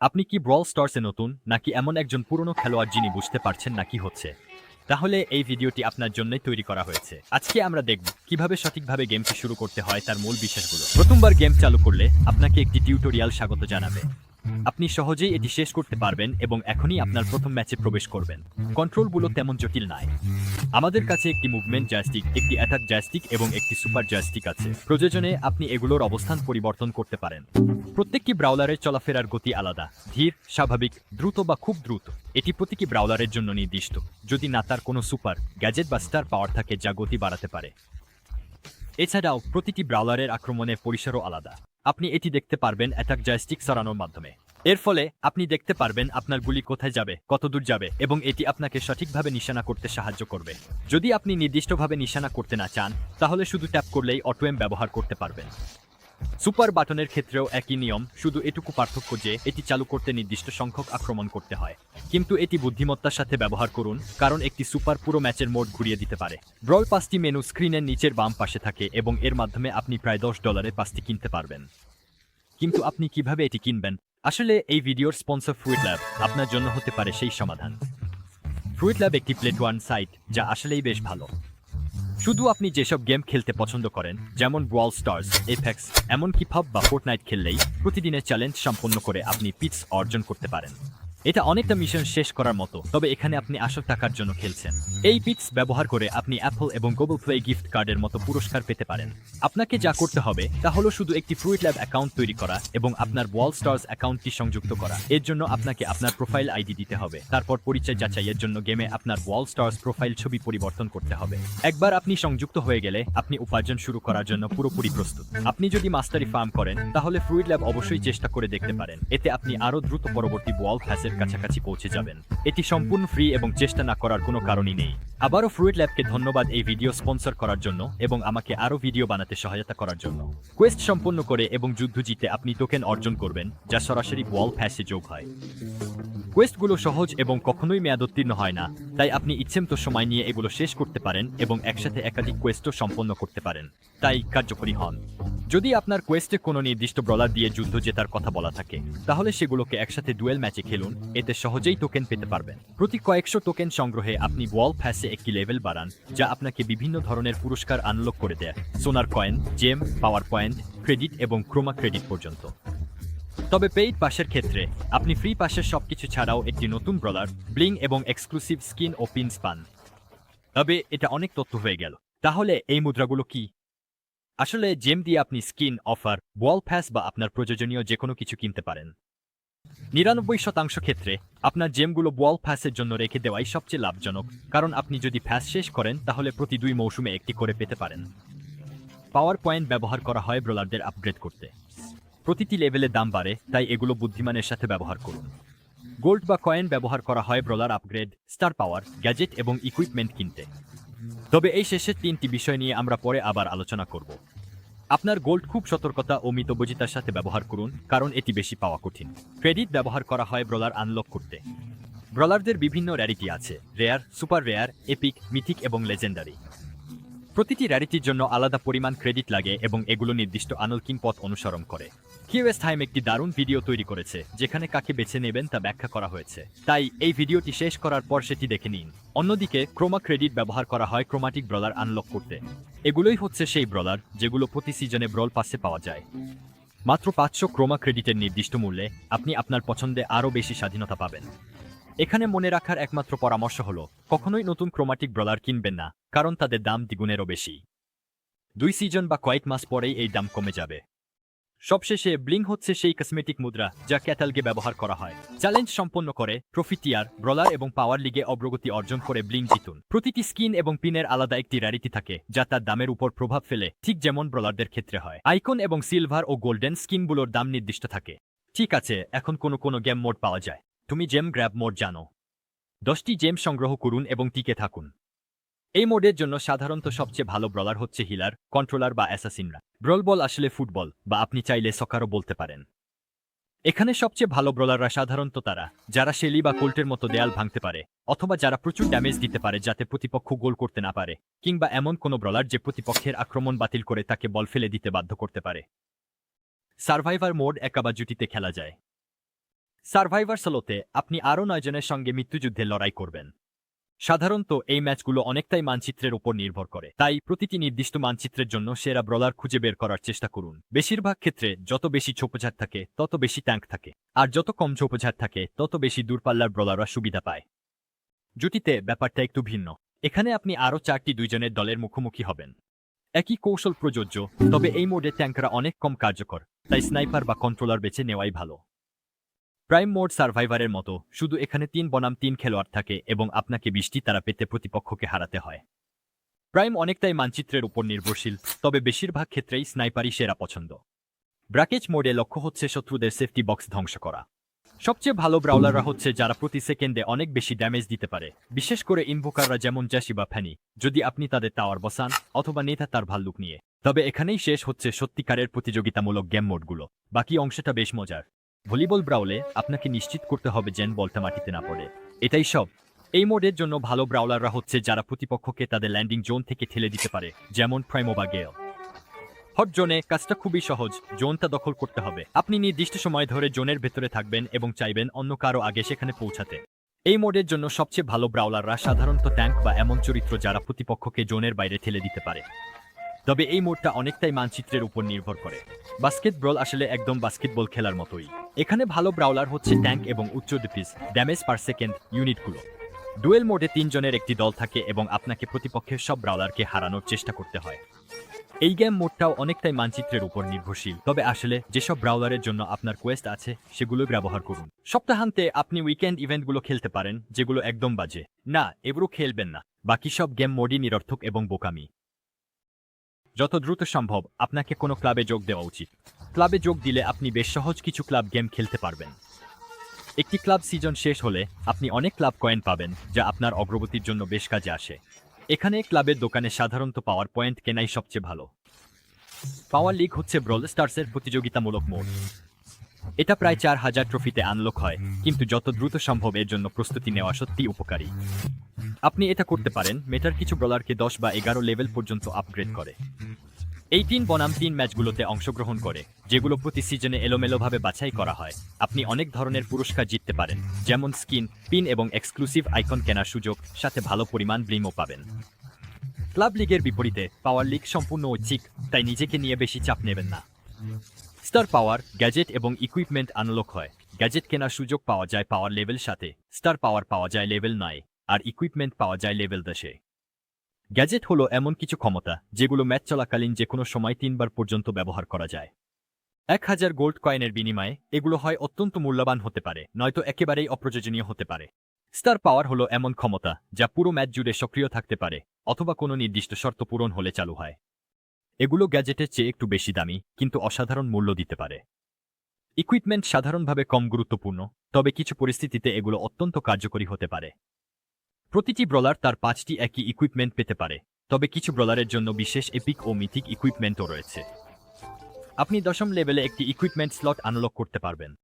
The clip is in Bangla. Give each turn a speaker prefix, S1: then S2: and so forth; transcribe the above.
S1: আপনি কি ব্রল স্টার্সে নতুন, নাকি এমন একজন পুরনো খেলোয়াড় যিনি বুঝতে পারছেন না কি হচ্ছে? তাহলে এই ভিডিওটি আপনার জন্যই তৈরি করা হয়েছে। আজকে আমরা দেখব কীভাবে সঠিকভাবে গেমটি শুরু করতে হয় তার মূল বিশেষগুলো প্রথমবার গেম চালু করলে আপনাকে একটি টিউটোরিয়াল স্বাগত জানাবে। আপনি সহজেই এটি শেষ করতে পারবেন এবং এখনই আপনার প্রথম ম্যাচে প্রবেশ করবেন। কন্ট্রোলগুলো তেমন জটিল নয়। আমাদের কাছে একটি মুভমেন্ট জয়স্টিক একটি অ্যাটাক জয়স্টিক এবং একটি সুপার জয়স্টিক আছে। প্রয়োজনে আপনি এগুলোর অবস্থান পরিবর্তন করতে পারেন। প্রত্যেকটি ব্রাউলারের চলাফেরার গতি আলাদা। ধীর, স্বাভাবিক, দ্রুত বা খুব দ্রুত। এটি প্রতিটি ব্রাউলারের জন্য নির্দিষ্ট। যদি না তার কোনো সুপার গ্যাজেট বা স্টার পাওয়ার থাকে যা গতি বাড়াতে পারে। এছাড়াও প্রতিটি ব্রাউলারের আক্রমণের পরিসরও আলাদা। আপনি এটি দেখতে পারবেন অ্যাটাক জয়স্টিক সরানোর মাধ্যমে। এর ফলে আপনি দেখতে পারবেন আপনার গুলি কোথায় যাবে কত দূর যাবে এবং এটি আপনাকে সঠিকভাবে নিশানা করতে সাহায্য করবে। যদি আপনি নির্দিষ্টভাবে নিশানা করতে না চান, তাহলে শুধু ট্যাপ করলেই অটোএম ব্যবহার করতে পারবেন। সুপার বাটনের ক্ষেত্রেও একই নিয়ম, শুধু এটুকু পার্থক্য যে, এটি চালু করতে নির্দিষ্ট সংখ্যক আক্রমণ করতে হয়। কিন্তু এটি বুদ্ধিমত্তার সাথে ব্যবহার করুন, কারণ একটি সুপার পুরো ম্যাচের মোড ঘুরিয়ে দিতে পারে। ব্রল পাঁচটি মেনু স্ক্রিনের নিচের বাম পাশে থাকে এবং এর মাধ্যমে আপনি প্রায় দশ ডলারে পাঁচটি কিনতে পারবেন। কিন্তু আপনি কীভাবে এটি কিনবেন? আসলে এই ভিডিওর স্পন্সর ফ্রুইট ল্যাব আপনার জন্য হতে পারে সেই সমাধান। ফ্রুইট ল্যাব একটি প্লেট ওয়ান সাইট যা আসলেই বেশ ভালো। শুধু আপনি যেসব গেম খেলতে পছন্দ করেন, যেমন ওয়াল স্টার্স এফেক্স এমনকি ফাব বা ফোর্টনাইট খেললেই প্রতিদিনের চ্যালেঞ্জ সম্পন্ন করে আপনি পিটস অর্জন করতে পারেন। এটা অনেকটা মিশন শেষ করার মতো, তবে এখানে আপনি আসল টাকার জন্য খেলছেন। এই পিটস ব্যবহার করে আপনি অ্যাপল এবং গুগল প্লে গিফট কার্ডের মতো পুরস্কার পেতে পারেন। আপনাকে যা করতে হবে, তা হলো শুধু একটি ফ্রুইট ল্যাব অ্যাকাউন্ট তৈরি করা এবং আপনার ওয়াল স্টার্স অ্যাকাউন্টটি সংযুক্ত করা। এর জন্য আপনাকে আপনার প্রোফাইল আইডি দিতে হবে। তারপর পরিচয় যাচাইয়ের জন্য গেমে আপনার ওয়াল স্টার্স প্রোফাইল ছবি পরিবর্তন করতে হবে। একবার আপনি সংযুক্ত হয়ে গেলে, আপনি উপার্জন শুরু করার জন্য পুরোপুরি প্রস্তুত। আপনি যদি মাস্টারি ফার্ম করেন, তাহলে ফ্রুইট ল্যাব অবশ্যই চেষ্টা করে দেখতে পারেন। এতে আপনি আরও দ্রুত পরবর্তী ওয়াল ফ্যাসের কাছাকাছি পৌঁছে যাবেন এটি সম্পূর্ণ ফ্রি এবং চেষ্টা না করার কোনো কারণই নেই আবারও ফ্রুইট ল্যাবকে ধন্যবাদ এই ভিডিও স্পন্সর করার জন্য এবং আমাকে আরও ভিডিও বানাতে সহায়তা করার জন্য। কোয়েস্ট সম্পন্ন করে এবং যুদ্ধ জিতে আপনি টোকেন অর্জন করবেন, যা সরাসরি ওয়াল ফ্যাসে যোগ হয়। কোয়েস্টগুলো সহজ এবং কখনোই মেয়াদোত্তীর্ণ হয় না, তাই আপনি ইচ্ছেমতো সময় নিয়ে এগুলো শেষ করতে পারেন এবং একসাথে একাধিক কোয়েস্টও সম্পন্ন করতে পারেন, তাই কার্যকরী হন। যদি আপনার কোয়েস্টে কোনো নির্দিষ্ট ব্রলার দিয়ে যুদ্ধ জেতার কথা বলা থাকে, তাহলে সেগুলোকে একসাথে ডুয়েল ম্যাচে খেলুন, এতে সহজেই টোকেন পেতে পারবেন। প্রতি কয়েকশো টোকেন সংগ্রহে আপনি ওয়াল ফ্যাসে একটি লেভেল বাড়ান, যা আপনাকে বিভিন্ন ধরনের পুরস্কার আনলক করে দেয়, সোনার coin, gem, power point, credit এবং ক্রোমা ক্রেডিট পর্যন্ত। তবে পেইড পাসের ক্ষেত্রে, আপনি ফ্রি পাসের সবকিছু ছাড়াও একটি নতুন ব্রলার, ব্লিং এবং এক্সক্লুসিভ স্কিন ও পিনস পান। তবে এটা অনেক তথ্য হয়ে গেল। তাহলে এই মুদ্রাগুলো কি? আসলে, জেম দিয়ে আপনি স্কিন, অফার, ওয়াল ফ্যাস বা আপনার প্রয়োজনীয় যে কোনো কিছু কিনতে পারেন। নিরানব্বই শতাংশ ক্ষেত্রে আপনার জেমগুলো বল ফ্যাসের জন্য রেখে দেওয়াই সবচেয়ে লাভজনক, কারণ আপনি যদি ফ্যাস শেষ করেন তাহলে প্রতি দুই মৌসুমে একটি করে পেতে পারেন। পাওয়ার পয়েন্ট ব্যবহার করা হয় ব্রলারদের আপগ্রেড করতে। প্রতিটি লেভেলে দাম বাড়ে, তাই এগুলো বুদ্ধিমানের সাথে ব্যবহার করুন। গোল্ড বা কয়েন ব্যবহার করা হয় brawler upgrade, star power, gadget এবং ইকুইপমেন্ট কিনতে। তবে এই শেষের তিনটি বিষয় নিয়ে আমরা পরে আবার আলোচনা করব। আপনার গোল্ড খুব সতর্কতা ও মিতবজিতার সাথে ব্যবহার করুন, কারণ এটি বেশি পাওয়া কঠিন। ক্রেডিট ব্যবহার করা হয় ব্রলার আনলক করতে। ব্রলারদের বিভিন্ন র্যারিটি আছে, rare, super rare, epic, mythic এবং লেজেন্ডারি। প্রতিটি র্যারিটির জন্য আলাদা পরিমাণ ক্রেডিট লাগে এবং এগুলো নির্দিষ্ট আনলকিং পথ অনুসরণ করে। কিউএস টাইম একটি দারুণ ভিডিও তৈরি করেছে, যেখানে কাকে বেছে নেবেন তা ব্যাখ্যা করা হয়েছে। তাই এই ভিডিওটি শেষ করার পর সেটি দেখে নিন। অন্যদিকে ক্রোমা ক্রেডিট ব্যবহার করা হয় ক্রোমাটিক ব্রলার আনলক করতে। এগুলোই হচ্ছে সেই ব্রলার যেগুলো প্রতি সিজনে ব্রল পাসে পাওয়া যায়। মাত্র পাঁচশো ক্রোমা ক্রেডিটের নির্দিষ্ট মূল্যে আপনি আপনার পছন্দে আরও বেশি স্বাধীনতা পাবেন। এখানে মনে রাখার একমাত্র পরামর্শ হলো, কখনোই নতুন ক্রোমাটিক ব্রলার কিনবেন না, কারণ তাদের দাম দ্বিগুণেরও বেশি। দুই সিজন বা কয়েক মাস পরেই এই দাম কমে যাবে। সবশেষে ব্লিং হচ্ছে সেই কসমেটিক মুদ্রা যা ক্যাটালগে ব্যবহার করা হয়। চ্যালেঞ্জ সম্পন্ন করে প্রফিটিয়ার ব্রলার এবং পাওয়ার লিগে অগ্রগতি অর্জন করে ব্লিং জিতুন। প্রতিটি স্কিন এবং পিনের আলাদা একটি র্যারিটি থাকে, যা তার দামের উপর প্রভাব ফেলে, ঠিক যেমন ব্রলারদের ক্ষেত্রে হয়। আইকন এবং সিলভার ও গোল্ডেন স্কিনগুলোর দাম নির্দিষ্ট থাকে। ঠিক আছে, এখন কোনো কোনো গেম মোড পাওয়া যায়। তুমি জেম গ্র্যাব মোড জানো। দশটি জেম সংগ্রহ করুন এবং টিকে থাকুন। এই মোডের জন্য সাধারণত সবচেয়ে ভালো ব্রলার হচ্ছে হিলার কন্ট্রোলার বা অ্যাসাসিনরা ব্রল বল আসলে ফুটবল বা আপনি চাইলে সকারও বলতে পারেন। এখানে সবচেয়ে ভালো ব্রলাররা সাধারণত তারা, যারা শেলি বা কোল্টের মতো দেয়াল ভাঙতে পারে, অথবা যারা প্রচুর ড্যামেজ দিতে পারে যাতে প্রতিপক্ষ গোল করতে না পারে, কিংবা এমন কোনো ব্রলার যে প্রতিপক্ষের আক্রমণ বাতিল করে তাকে বল ফেলে দিতে বাধ্য করতে পারে। সার্ভাইভার মোড একা বা জুটিতে খেলা যায়। সার্ভাইভার সোলোতে আপনি আরও নয়জনের সঙ্গে মৃত্যুযুদ্ধে লড়াই করবেন। সাধারণত এই ম্যাচগুলো অনেকটাই মানচিত্রের উপর নির্ভর করে। তাই প্রতিটি নির্দিষ্ট মানচিত্রের জন্য সেরা ব্রলার খুঁজে বের করার চেষ্টা করুন। বেশিরভাগ ক্ষেত্রে যত বেশি ছোপঝাড় থাকে, তত বেশি ট্যাঙ্ক থাকে। আর যত কম ছোপঝাড় থাকে, তত বেশি দূরপাল্লার ব্রলাররা সুবিধা পায়। জুটিতে ব্যাপারটা একটু ভিন্ন। এখানে আপনি আরও চারটি দুইজনের দলের মুখোমুখি হবেন। একই কৌশল প্রযোজ্য, তবে এই মোডে ট্যাঙ্করা অনেক কম কার্যকর, তাই স্নাইপার বা কন্ট্রোলার বেছে নেওয়াই ভালো। প্রাইম মোড সার্ভাইভারের মতো, শুধু এখানে তিন বনাম তিন খেলোয়াড় থাকে এবং আপনাকে বৃষ্টি তারা পেতে প্রতিপক্ষকে হারাতে হয়। প্রাইম অনেকটাই মানচিত্রের উপর নির্ভরশীল, তবে বেশিরভাগ ক্ষেত্রেই স্নাইপারই সেরা পছন্দ। ব্রাকেজ মোডে লক্ষ্য হচ্ছে শত্রুদের সেফটি বক্স ধ্বংস করা। সবচেয়ে ভালো ব্রাউলাররা হচ্ছে যারা প্রতি সেকেন্ডে অনেক বেশি ড্যামেজ দিতে পারে, বিশেষ করে ইনভোকাররা যেমন জ্যাসি বা ফ্যানি। যদি আপনি তাদের টাওয়ার বসান, অথবা নেতা তার ভাল্লুক নিয়ে। তবে এখানেই শেষ হচ্ছে সত্যিকারের প্রতিযোগিতামূলক গেম মোডগুলো, বাকি অংশটা বেশ মজার। ভলিবল ব্রাউলে আপনাকে নিশ্চিত করতে হবে যেন বলটা মাটিতে না পড়ে। এটাই সব। এই মোডের জন্য ভালো ব্রাউলাররা হচ্ছে যারা প্রতিপক্ষকে তাদের ল্যান্ডিং জোন থেকে ঠেলে দিতে পারে, যেমন প্রাইমো বা গেল। হট জোনে কাজটা খুবই সহজ, জোনটা দখল করতে হবে। আপনি নির্দিষ্ট সময় ধরে জোনের ভেতরে থাকবেন এবং চাইবেন অন্য কারও আগে সেখানে পৌঁছাতে। এই মোডের জন্য সবচেয়ে ভালো ব্রাউলাররা সাধারণত ট্যাঙ্ক বা এমন চরিত্র যারা প্রতিপক্ষকে জোনের বাইরে ঠেলে দিতে পারে। তবে এই মোডটা অনেকটাই মানচিত্রের উপর নির্ভর করে। বাস্কেটবল আসলে একদম বাস্কেটবল খেলার মতোই। এখানে ভালো ব্রাউলার হচ্ছে ট্যাঙ্ক এবং উচ্চ ডিপিস ড্যামেজ পার সেকেন্ড ইউনিটগুলো। ডুয়েল মোডে তিনজনের একটি দল থাকে এবং আপনাকে প্রতিপক্ষের সব ব্রাউলারকে হারানোর চেষ্টা করতে হয়। এই গেম মোডটাও অনেকটাই মানচিত্রের উপর নির্ভরশীল। তবে আসলে যেসব ব্রাউলারের জন্য আপনার কোয়েস্ট আছে সেগুলো ব্যবহার করুন। সপ্তাহান্তে আপনি উইকেন্ড ইভেন্টগুলো খেলতে পারেন, যেগুলো একদম বাজে। না, এগুলো খেলবেন না। বাকি সব গেম মোডই নিরর্থক এবং বোকামি। যত দ্রুত সম্ভব আপনাকে কোনো ক্লাবে যোগ দেওয়া উচিত। ক্লাবে যোগ দিলে আপনি বেশ সহজ কিছু ক্লাব গেম খেলতে পারবেন। একটি ক্লাব সিজন শেষ হলে আপনি অনেক ক্লাব কয়েন পাবেন, যা আপনার অগ্রগতির জন্য বেশ কাজে আসে। এখানে ক্লাবের দোকানে সাধারণত পাওয়ার পয়েন্ট কেনাই সবচেয়ে ভালো। পাওয়ার লিগ হচ্ছে ব্রল স্টার্সের প্রতিযোগিতামূলক মোড। এটা প্রায় চার হাজার ট্রফিতে আনলক হয়, কিন্তু যত দ্রুত সম্ভব এর জন্য প্রস্তুতি নেওয়া সত্যি উপকারী। আপনি এটা করতে পারেন, মেটার কিছু ব্রলারকে দশ বা এগারো লেভেল পর্যন্ত আপগ্রেড করে। এই তিন বনাম তিন ম্যাচগুলোতে অংশগ্রহণ করে, যেগুলো প্রতি সিজনে এলোমেলোভাবে বাছাই করা হয়। আপনি অনেক ধরনের পুরস্কার জিততে পারেন, যেমন স্কিন পিন এবং এক্সক্লুসিভ আইকন কেনার সুযোগ, সাথে ভালো পরিমাণ ব্লিমও পাবেন। ক্লাব লিগের বিপরীতে পাওয়ার লিগ সম্পূর্ণ ঐচ্ছিক, তাই নিজেকে নিয়ে বেশি চাপ নেবেন না। স্টার পাওয়ার, গ্যাজেট এবং ইকুইপমেন্ট আনলক হয়। গ্যাজেট কেনার সুযোগ পাওয়া যায় পাওয়ার লেভেল সাথে। স্টার পাওয়ার পাওয়া যায় লেভেল নয়, আর ইকুইপমেন্ট পাওয়া যায় লেভেল দশে। গ্যাজেট হলো এমন কিছু ক্ষমতা, যেগুলো ম্যাচ চলাকালীন যে কোনো সময় তিনবার পর্যন্ত ব্যবহার করা যায়। এক হাজার গোল্ড কয়েনের বিনিময়ে এগুলো হয় অত্যন্ত মূল্যবান হতে পারে, নয়তো একেবারেই অপ্রয়োজনীয় হতে পারে। স্টার পাওয়ার হলো এমন ক্ষমতা, যা পুরো ম্যাচ জুড়ে সক্রিয় থাকতে পারে, অথবা কোনো নির্দিষ্ট শর্ত পূরণ হলে চালু হয়। এগুলো গ্যাজেটের চেয়ে একটু বেশি দামি, কিন্তু অসাধারণ মূল্য দিতে পারে। ইকুইপমেন্ট সাধারণভাবে কম গুরুত্বপূর্ণ, তবে কিছু পরিস্থিতিতে এগুলো অত্যন্ত কার্যকরী হতে পারে। প্রতিটি ব্রলার তার পাঁচটি একই ইকুইপমেন্ট পেতে পারে, তবে কিছু ব্রলারের জন্য বিশেষ এপিক ও মিথিক ইকুইপমেন্টও রয়েছে। আপনি দশম লেভেলে একটি ইকুইপমেন্ট স্লট আনলক করতে পারবেন।